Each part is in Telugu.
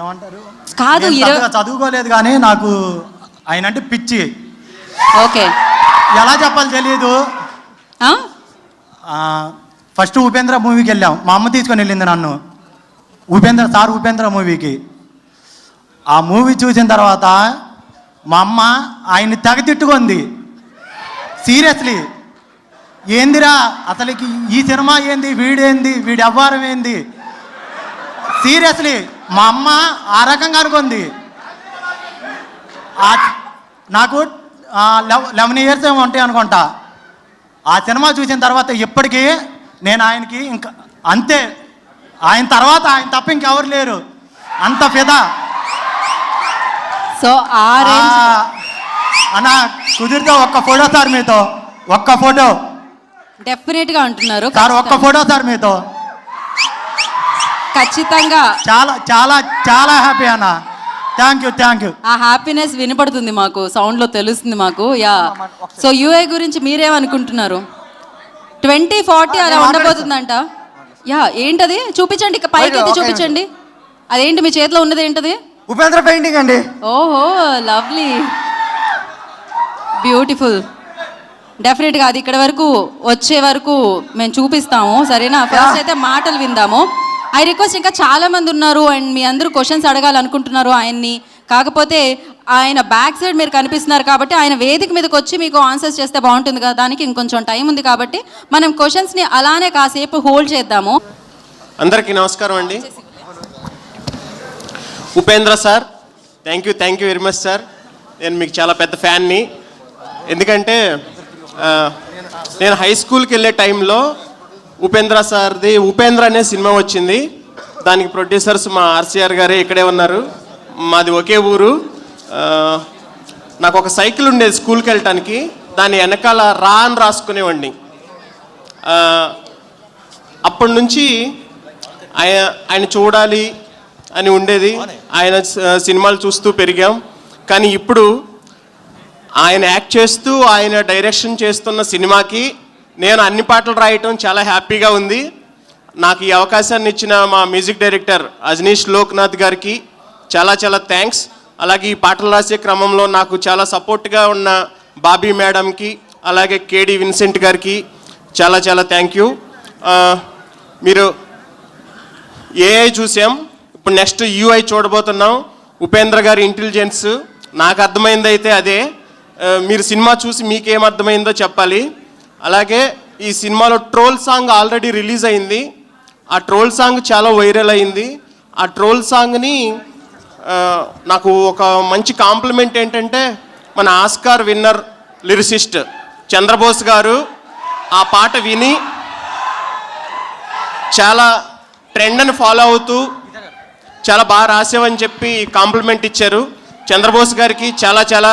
ఏమంటారు? కాదు, చదువుకోలేదు కానీ నాకు ఆయన అంటే పిచ్చి. ఓకే. ఎలా చెప్పాలి తెలియదు ఫస్ట్ ఉపేంద్ర మూవీకి వెళ్ళాం. మా అమ్మ తీసుకొని వెళ్ళింది నన్ను. ఉపేంద్ర సార్ ఉపేంద్ర మూవీకి. ఆ మూవీ చూసిన తర్వాత మా అమ్మ ఆయన్ని తెగ తిట్టుకుంది సీరియస్లీ. ఏందిరా అసలుకి ఈ సినిమా ఏంది వీడేంది వీడి అవ్వారం ఏంది? సీరియస్లీ. మా అమ్మ ఆ రకంగా అనుకుంది. ఆ- నాకు లెవెన్ ఇయర్స్ ఏమో ఉంటాయి అనుకుంటా. ఆ సినిమా చూసిన తర్వాత ఇప్పటికీ నేను ఆయనకి ఇంకా అంతే. ఆయన తర్వాత ఆయన తప్ప ఇంకెవరు లేరు. అంత ఫిదా. సో అన్న కుదిరితే ఒక్క ఫోటో సార్ మీతో. ఒక్క ఫోటో. డెఫినెట్గా అంటున్నారు సార్ ఒక్క ఫోటో సార్ మీతో. ఖచ్చితంగా. చాలా చాలా చాలా హ్యాపీ అన్న. థ్యాంక్ యూ థ్యాంక్ యూ ఆ హ్యాపీనెస్ వినపడుతుంది మాకు సౌండ్లో తెలుస్తుంది మాకు యా. సో యూఏ గురించి మీరేమనుకుంటున్నారు? ట్వంటీ ఫార్టీ అలా ఉండబోతుందంట. యా ఏంటది? చూపించండి ఇక పైకి ఎత్తి చూపించండి. అదేంటి మీ చేతిలో ఉన్నది ఏంటది? ఉపేంద్ర పెయింటింగ్ అండి. ఓహో లవ్లీ బ్యూటిఫుల్ డెఫినెట్గా అది ఇక్కడ వరకు వచ్చే వరకు మేము చూపిస్తాము సరేనా? ఫస్ట్ అయితే మాటలు విందాము. ఐ రిక్వెస్ట్ ఇంకా చాలా మంది ఉన్నారు అండ్ మీ అందరూ క్వశ్చన్స్ అడగాలనుకుంటున్నారు ఆయన్ని. కాకపోతే ఆయన బ్యాక్ సైడ్ మీరు కనిపిస్తున్నారు కాబట్టి ఆయన వేదిక మీదకి వచ్చి మీకు ఆన్సర్స్ చేస్తే బాగుంటుంది కదా. దానికి ఇంకొంచెం టైం ఉంది కాబట్టి మనం క్వశ్చన్స్ని అలానే కాసేపు హోల్డ్ చేద్దాము. అందరికీ నమస్కారం అండి. Upendra sir thank you thank you very much sir నేను మీకు చాలా పెద్ద ఫ్యాన్ని ఎందుకంటే నేను హై స్కూల్కి వెళ్ళే టైంలో ఉపేంద్ర సార్ది ఉపేంద్ర అనే సినిమా వచ్చింది. దానికి ప్రొడ్యూసర్స్ మా ఆర్సీఆర్ గారే ఇక్కడే ఉన్నారు. మాది ఒకే ఊరు. నాకు ఒక సైకిల్ ఉండేది స్కూల్కి వెళ్ళటానికి. దాని వెనకాల రా అని రాసుకునేవాడిని. అప్పటి నుంచి ఆయన ఆయన చూడాలి అని ఉండేది. ఆయన సినిమాలు చూస్తూ పెరిగాం. కానీ ఇప్పుడు ఆయన యాక్ట్ చేస్తూ ఆయన డైరెక్షన్ చేస్తున్న సినిమాకి నేను అన్ని పాటలు రాయటం చాలా హ్యాపీగా ఉంది. నాకు ఈ అవకాశాన్ని ఇచ్చిన మా మ్యూజిక్ డైరెక్టర్ అజనీష్ లోక్నాథ్ గారికి చాలా చాలా థ్యాంక్స్ అలాగే ఈ పాటలు రాసే క్రమంలో నాకు చాలా సపోర్ట్గా ఉన్న బాబీ మేడంకి అలాగే కేడి విన్సెంట్ గారికి చాలా చాలా థ్యాంక్ యూ మీరు ఏఐ చూసాం. ఇప్పుడు నెక్స్ట్ యూఐ చూడబోతున్నాం. ఉపేంద్ర గారి ఇంటెలిజెన్స్ నాకు అర్థమైంది అయితే అదే మీరు సినిమా చూసి మీకేం అర్థమైందో చెప్పాలి. అలాగే ఈ సినిమాలో ట్రోల్ సాంగ్ ఆల్రెడీ రిలీజ్ అయింది. ఆ ట్రోల్ సాంగ్ చాలా వైరల్ అయింది. ఆ ట్రోల్ సాంగ్ని నాకు ఒక మంచి కాంప్లిమెంట్ ఏంటంటే మన ఆస్కార్ విన్నర్ లిరిసిస్ట్ చంద్రబోస్ గారు ఆ పాట విని చాలా ట్రెండ్ని ఫాలో అవుతూ చాలా బాగా రాసావని చెప్పి కాంప్లిమెంట్ ఇచ్చారు. చంద్రబోస్ గారికి చాలా చాలా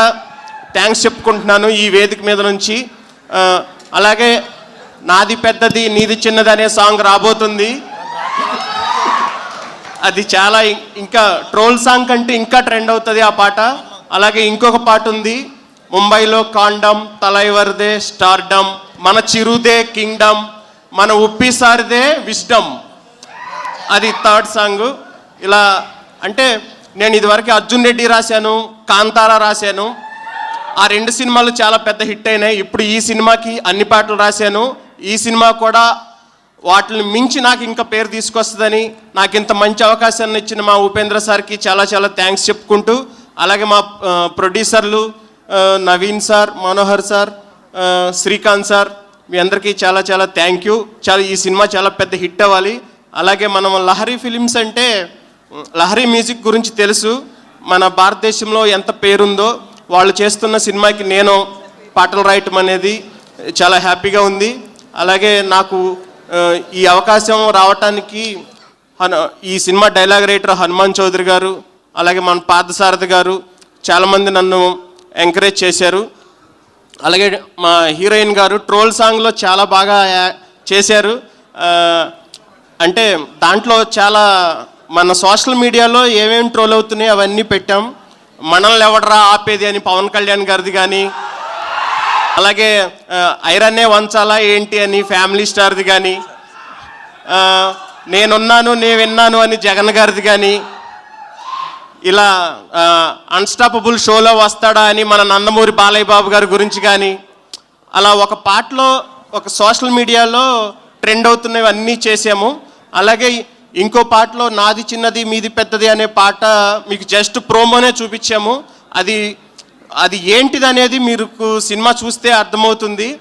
థ్యాంక్స్ చెప్పుకుంటున్నాను ఈ వేదిక మీద నుంచి. అలాగే నాది పెద్దది నీది చిన్నది అనే సాంగ్ రాబోతుంది. అది చాలా ఇంకా ట్రోల్ సాంగ్ కంటే ఇంకా ట్రెండ్ అవుతుంది ఆ పాట. అలాగే ఇంకొక పాట ఉంది ముంబైలో కాండమ్ తలైవర్దే స్టార్డమ్ మన చిరుదే కింగ్డమ్ మన ఉప్పిసారిదే విస్డమ్ అది థర్డ్ సాంగ్. ఇలా అంటే నేను ఇదివరకు అర్జున్ రెడ్డి రాశాను కాంతారా రాశాను ఆ రెండు సినిమాలు చాలా పెద్ద హిట్ అయినాయి. ఇప్పుడు ఈ సినిమాకి అన్ని పాటలు రాశాను. ఈ సినిమా కూడా వాటిని మించి నాకు ఇంకా పేరు తీసుకొస్తుందని నాకు ఇంత మంచి అవకాశాన్ని ఇచ్చిన మా ఉపేంద్ర సార్కి చాలా చాలా థ్యాంక్స్ చెప్పుకుంటూ అలాగే మా ప్రొడ్యూసర్లు Naveen sir Manohar sir Srikanth sir మీ అందరికీ చాలా చాలా థ్యాంక్ యూ చాలా ఈ సినిమా చాలా పెద్ద హిట్ అవ్వాలి. అలాగే మనం లహరి ఫిలిమ్స్ అంటే లహరి మ్యూజిక్ గురించి తెలుసు. మన భారతదేశంలో ఎంత పేరుందో వాళ్ళు చేస్తున్న సినిమాకి నేను పాటలు రాయటం అనేది చాలా హ్యాపీగా ఉంది. అలాగే నాకు ఈ అవకాశం రావటానికి ఈ cinema dialogue writer Hanuman Chowdary గారు అలాగే మన పార్థసారథి గారు చాలామంది నన్ను ఎంకరేజ్ చేశారు. అలాగే మా హీరోయిన్ గారు ట్రోల్ సాంగ్లో చాలా బాగా చేశారు. అంటే దాంట్లో చాలా మన సోషల్ మీడియాలో ఏమేమి ట్రోల్ అవుతున్నాయి అవన్నీ పెట్టాం. మనల్ని ఎవడరా ఆపేది అని పవన్ కళ్యాణ్ గారిది కానీ అలాగే ఐరన్నే వంచాలా ఏంటి అని ఫ్యామిలీ స్టార్ది కానీ నేనున్నాను నేను విన్నాను అని జగన్ గారిది కానీ ఇలా అన్స్టాపబుల్ షోలో వస్తాడా అని మన నందమూరి బాలయ్య బాబు గారి గురించి కానీ అలా ఒక పాటలో ఒక సోషల్ మీడియాలో ట్రెండ్ అవుతున్నవి అన్నీ చేసాము. అలాగే ఇంకో పాటలో నాది చిన్నది మీది పెద్దది అనే పాట మీకు జస్ట్ ప్రోమోనే చూపించాము. అది అది ఏంటిది అనేది మీరు సినిమా చూస్తే అర్థమవుతుంది.